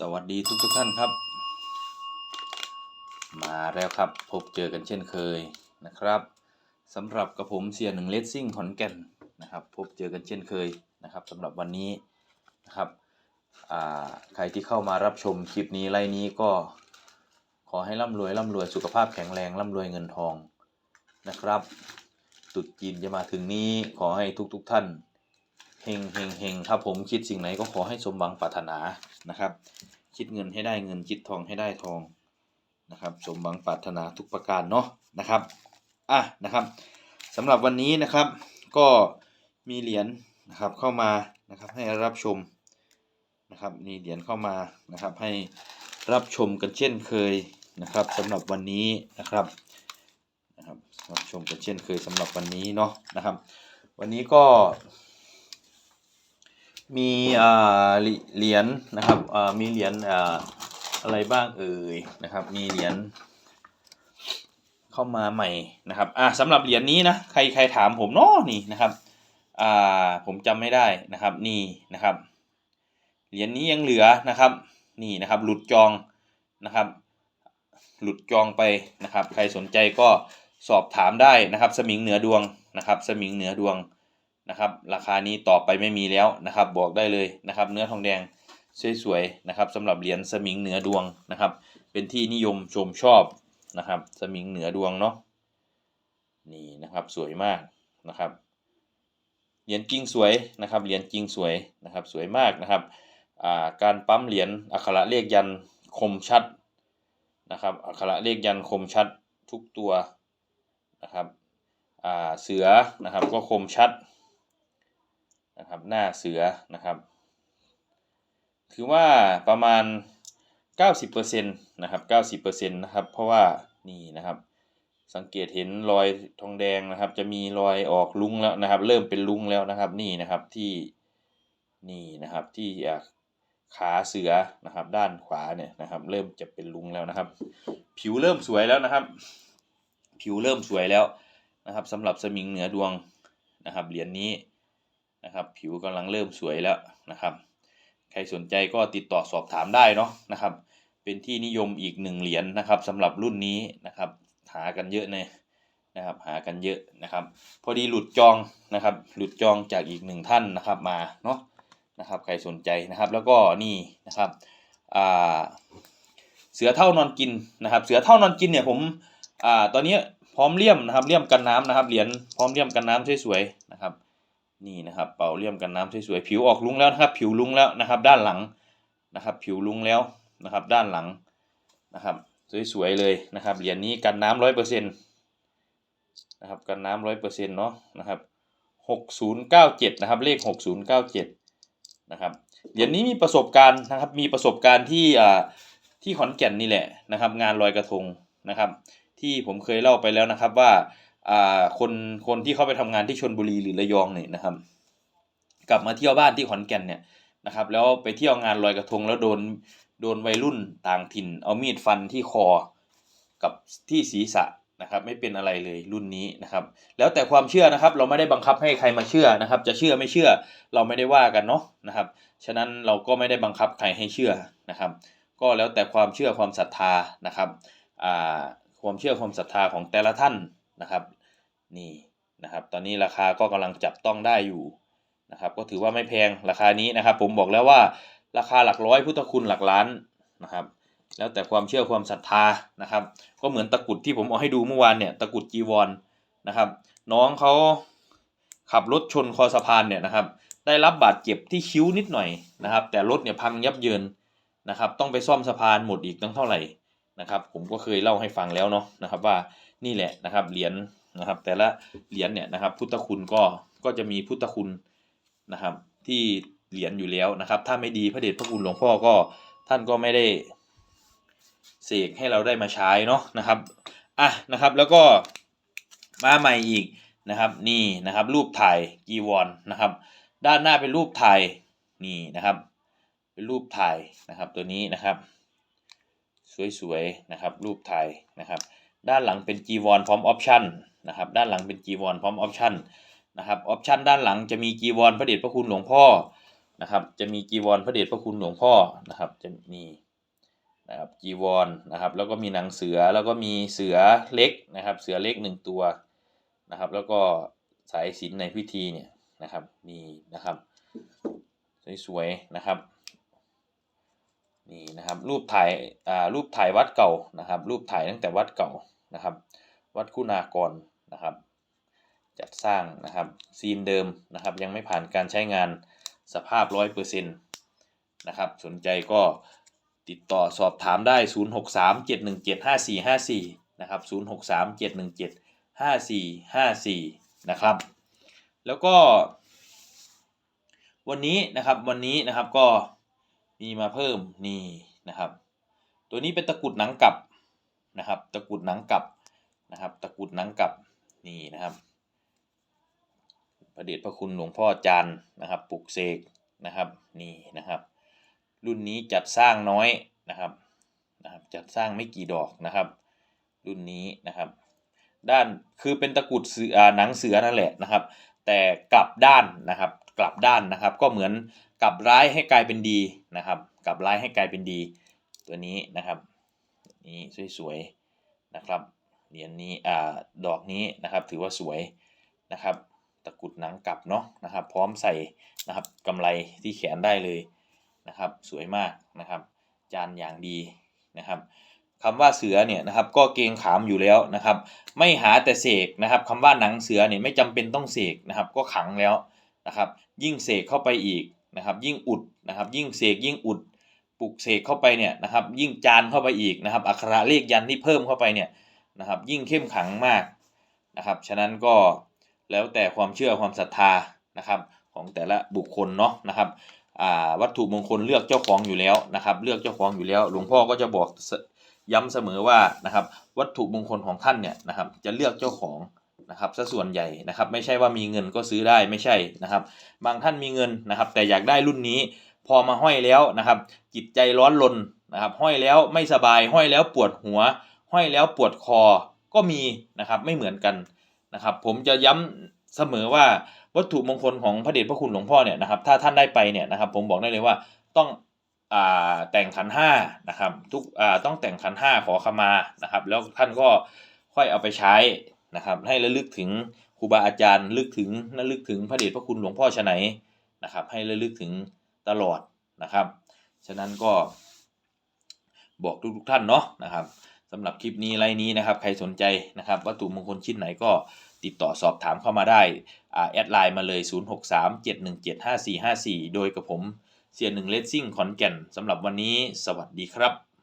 สวัสดีทุกทุกๆท่านครับ มาแล้วครับพบเจอกันเช่นเคยนะครับสำหรับกระผมเสียหนึ่งเลสซิ่งขอนแก่นนะครับ พบเจอกันเช่นเคยนะครับสำหรับวันนี้นะครับใครที่เข้ามารับชมคลิปนี้ไลน์นี้ก็ขอให้ร่ำรวยร่ำรวยสุขภาพแข็งแรงร่ำรวยเงินทองนะครับตุดจีนจะมาถึงนี้ขอให้ทุกๆทท่าน เฮงเฮงเฮงครับผมคิดสิ่งไหนก็ขอให้สมหวังปรารถนานะครับ คิดเงินให้ได้เงินคิดทองให้ได้ทองนะครับ สมหวังปรารถนาทุกประการเนาะนะครับอะนะครับสำหรับวันนี้นะครับก็มีเหรียญนะครับเข้ามานะครับให้รับชมนะครับมีเหรียญเข้ามานะครับให้รับชมกันเช่นเคยนะครับสำหรับวันนี้นะครับนะครับรับชมกันเช่นเคยสำหรับวันนี้เนาะนะครับ วันนี้ก็ มีเหรียญนะครับมีเหรียญอะไรบ้างเอ่ยนะครับ มีเหรียญเข้ามาใหม่นะครับอ่าสำหรับเหรียญนี้นะใครใครถามผมเนาะนี่นะครับอ่าผมจำไม่ได้นะครับนี่นะครับเหรียญนี้ยังเหลือนะครับ นี่นะครับ หลุดจองนะครับ หลุดจองไปนะครับ ใครสนใจก็สอบถามได้นะครับ สมิงเหนือดวงนะครับ สมิงเหนือดวง นะครับ ราคานี้ต่อไปไม่มีแล้วนะครับ บอกได้เลยนะครับ เนื้อทองแดงสวยๆนะครับสำหรับเหรียญสมิงเหนือดวงนะครับ เป็นที่นิยมชมชอบนะครับ สมิงเหนือดวงเนาะนี่นะครับสวยมากนะครับเหรียญจริงสวยนะครับเหรียญจริงสวยนะครับสวยมากนะครับาการปั๊มเหรียญอักขระเลขยันคมชัดนะครับอักขระเลขยันคมชัดทุกตัวนะครับเสือนะครับก็คมชัด นะครับหน้าเสือนะครับ ถือว่าประมาณ 90%นะครับ90%นะครับ เพราะว่านี่นะครับสังเกตเห็นรอยทองแดงนะครับ จะมีรอยออกลุงแล้วนะครับ เริ่มเป็นลุงแล้วนะครับ นี่นะครับที่นี่นะครับที่ขาเสือนะครับ ด้านขวาเนี่ยนะครับ เริ่มจะเป็นลุงแล้วนะครับ ผิวเริ่มสวยแล้วนะครับ ผิวเริ่มสวยแล้วนะครับสำหรับสมิงเหนือดวงนะครับเหรียญนี้ะครับ ผิวกำลังเริ่มสวยแล้วนะครับ ใครสนใจก็ติดต่อสอบถามได้เนาะนะครับ เป็นที่นิยมอีกหนึ่งเหรียญนะครับสำหรับรุ่นนี้นะครับ หากันเยอะเลยนะครับหากันเยอะนะครับ พอดีหลุดจองนะครับ หลุดจองจากอีกหนึ่งท่านนะครับมาเนาะนะครับ ใครสนใจนะครับ แล้วก็นี่นะครับเสือเท่านอนกินนะครับ เสือเท่านอนกินเนี่ยผมอ่าตอนนี้พร้อมเลี่ยมนะครับเลี่ยมกันน้ำนะครับเหรียญพร้อมเลี่ยมกันน้ำสวยๆนะครับ นี่นะครับเป่าเลี่ยมกันน้ำสวยๆผิวออกลุ้งแล้วนะครับ ผิวลุ้งแล้วนะครับ ด้านหลังนะครับ ผิวลุ้งแล้วนะครับ ด้านหลังนะครับสวยๆเลยนะครับเหรียญนี้กันน้ำร้อยเปอร์เซ็นต์นะครับกันน้ำร้อยเปอร์เซ็นต์เนาะนะครับหกศูนย์เก้าเจ็ดนะครับเลขหกศูนย์เก้าเจ็ดนะครับเหรียญนี้มีประสบการณ์นะครับมีประสบการณ์ที่อ่าที่ขอนแก่นนี่แหละนะครับ งานลอยกระทงนะครับ ที่ผมเคยเล่าไปแล้วนะครับว่าอ่า คนคนที่เขาไปทำงานที่ชนบุรีหรือระยองเนี่ยนะครับ กลับมาเที่ยวบ้านที่ขอนแก่นเนี่ยนะครับ แล้วไปเที่ยวงานลอยกระทงแล้วโดนโดนวัยรุ่นต่างถิ่น เอามีดฟันที่คอกับที่ศีรษะนะครับ ไม่เป็นอะไรเลยรุ่นนี้นะครับ แล้วแต่ความเชื่อนะครับ เราไม่ได้บังคับให้ใครมาเชื่อนะครับ จะเชื่อไม่เชื่อเราไม่ได้ว่ากันเนาะนะครับ ฉะนั้นเราก็ไม่ได้บังคับใครให้เชื่อนะครับ ก็แล้วแต่ความเชื่อความศรัทธานะครับอ่าความเชื่อความศรัทธาของแต่ละท่านนะครับ นี่นะครับ ตอนนี้ราคาก็กำลังจับต้องได้อยู่นะครับ ก็ถือว่าไม่แพงราคานี้นะครับ ผมบอกแล้วว่าราคาหลักร้อยพุทธคุณหลักล้านนะครับ แล้วแต่ความเชื่อความศรัทธานะครับ ก็เหมือนตะกุดที่ผมเอาให้ดูเมื่อวานเนี่ยตะกุดจีวรนะครับ น้องเขาขับรถชนคอสะพานเนี่ยนะครับ ได้รับบาดเจ็บที่คิ้วนิดหน่อยนะครับ แต่รถเนี่ยพังยับเยินนะครับ ต้องไปซ่อมสะพานหมดอีกตั้งเท่าไหร่นะครับ ผมก็เคยเล่าให้ฟังแล้วเนาะนะครับ ว่านี่แหละนะครับเหรียญ นะครับ แต่ละเหรียญเนี่ยนะครับ พุทธคุณก็ก็จะมีพุทธคุณนะครับ ที่เหรียญอยู่แล้วนะครับ ถ้าไม่ดีพระเดชพระคุณหลวงพ่อก็ท่านก็ไม่ได้เสกให้เราได้มาใช้เนาะนะครับอะนะครับแล้วก็มาใหม่อีกนะครับ นี่นะครับรูปถ่ายกีวรนะครับ ด้านหน้าเป็นรูปถ่ายนี่นะครับเป็นรูปถ่ายนะครับตัวนี้นะครับ สวยๆนะครับ รูปถ่ายนะครับ ด้านหลังเป็นจีวรพร้อมออปชั่นนะครับด้านหลังเป็นจีวรพร้อมออปชั่นนะครับออปชั่นด้านหลังจะมีจีวรพระเดชพระคุณหลวงพ่อนะครับจะมีจีวรพระเดชพระคุณหลวงพ่อนะครับจะมีนะครับจีวรนะครับแล้วก็มีหนังเสือแล้วก็มีเสือเล็กนะครับเสือเล็กหนึ่งตัวนะครับแล้วก็สายสิญจนในพิธีเนี่ยนะครับมีนะครับสวยๆนะครับนี่นะครับรูปถ่ายอ่ารูปถ่ายวัดเก่านะครับรูปถ่ายตั้งแต่วัดเก่า นะครับ วัดคุณากรนะครับ จัดสร้างนะครับซีนเดิมนะครับ ยังไม่ผ่านการใช้งานสภาพร้อยเปอร์เซ็นต์นะครับ สนใจก็ติดต่อสอบถามได้ 0 6 3 7 1 7 5 4 5 4 นะครับ 0 6 3 7 1 7 5 4 5 4 นะครับ แล้วก็ วันนี้นะครับวันนี้นะครับก็มีมาเพิ่มนี่นะครับ ตัวนี้เป็นตะกุดหนังกลับ นะครับ ตะกุดหนังกลับนะครับ ตะกุดหนังกลับนี่นะครับพระเดชพระคุณหลวงพ่อจานนะครับปลุกเสกนะครับนี่นะครับ รุ่นนี้จัดสร้างน้อยนะครับนะครับ จัดสร้างไม่กี่ดอกนะครับ รุ่นนี้นะครับ ด้านคือเป็นตะกุดเสืออหนังเสือนั่นแหละนะครับ แต่กลับด้านนะครับ กลับด้านนะครับ ก็เหมือนกลับร้ายให้กลายเป็นดีนะครับ กลับร้ายให้กลายเป็นดีตัวนี้นะครับ นี่สวยๆนะครับเหรียญนี้อ่าดอกนี้นะครับถือว่าสวยนะครับตะกุดหนังกลับเนาะนะครับ พร้อมใส่นะครับกำไรที่แขนได้เลยนะครับ สวยมากนะครับ จานอย่างดีนะครับคำว่าเสือเนี่ยนะครับก็เกงขามอยู่แล้วนะครับ ไม่หาแต่เสกนะครับคำว่าหนังเสือเนี่ยไม่จำเป็นต้องเสกนะครับ ก็ขังแล้วนะครับ ยิ่งเสกเข้าไปอีกนะครับ ยิ่งอุดนะครับ ยิ่งเสกยิ่งอุด ปลุกเสกเข้าไปเนี่ยนะครับ ยิ่งจานเข้าไปอีกนะครับ อักขระเลขยันที่เพิ่มเข้าไปเนี่ยนะครับ ยิ่งเข้มขังมากนะครับ ฉะนั้นก็แล้วแต่ความเชื่อความศรัทธานะครับ ของแต่ละบุคคลเนาะนะครับวัตถุมงคลเลือกเจ้าของอยู่แล้วนะครับ เลือกเจ้าของอยู่แล้ว หลวงพ่อก็จะบอกย้ำเสมอว่านะครับ วัตถุมงคลของท่านเนี่ยนะครับ จะเลือกเจ้าของนะครับซะส่วนใหญ่นะครับ ไม่ใช่ว่ามีเงินก็ซื้อได้ไม่ใช่นะครับ บางท่านมีเงินนะครับ แต่อยากได้รุ่นนี้ พอมาห้อยแล้วนะครับ จิตใจร้อนรนนะครับ ห้อยแล้วไม่สบาย ห้อยแล้วปวดหัว ห้อยแล้วปวดคอก็มีนะครับไม่เหมือนกันนะครับ ผมจะย้ำเสมอว่าวัตถุมงคลของพระเดชพระคุณหลวงพ่อเนี่ยนะครับ ถ้าท่านได้ไปเนี่ยนะครับ ผมบอกได้เลยว่าต้องอ่าแต่งขันห้านะครับ ทุกอ่าต้องแต่งขันห้าขอขมานะครับ แล้วท่านก็ค่อยเอาไปใช้นะครับ ให้ระลึกถึงครูบาอาจารย์ลึกถึงระลึกถึงพระเดชพระคุณหลวงพ่อชไหนนะครับ ให้ระลึกถึง ตลอดนะครับ ฉะนั้นก็บอกทุกๆท่านเนาะนะครับสำหรับคลิปนี้ไลน์นี้นะครับ ใครสนใจนะครับ วัตถุมงคลชิ้นไหนก็ติดต่อสอบถามเข้ามาได้อ่าแอดไลน์มาเลย 0637175454 โดยกับผมเสียหนึ่งเลสซิ่งขอนแก่นสำหรับวันนี้สวัสดีครับ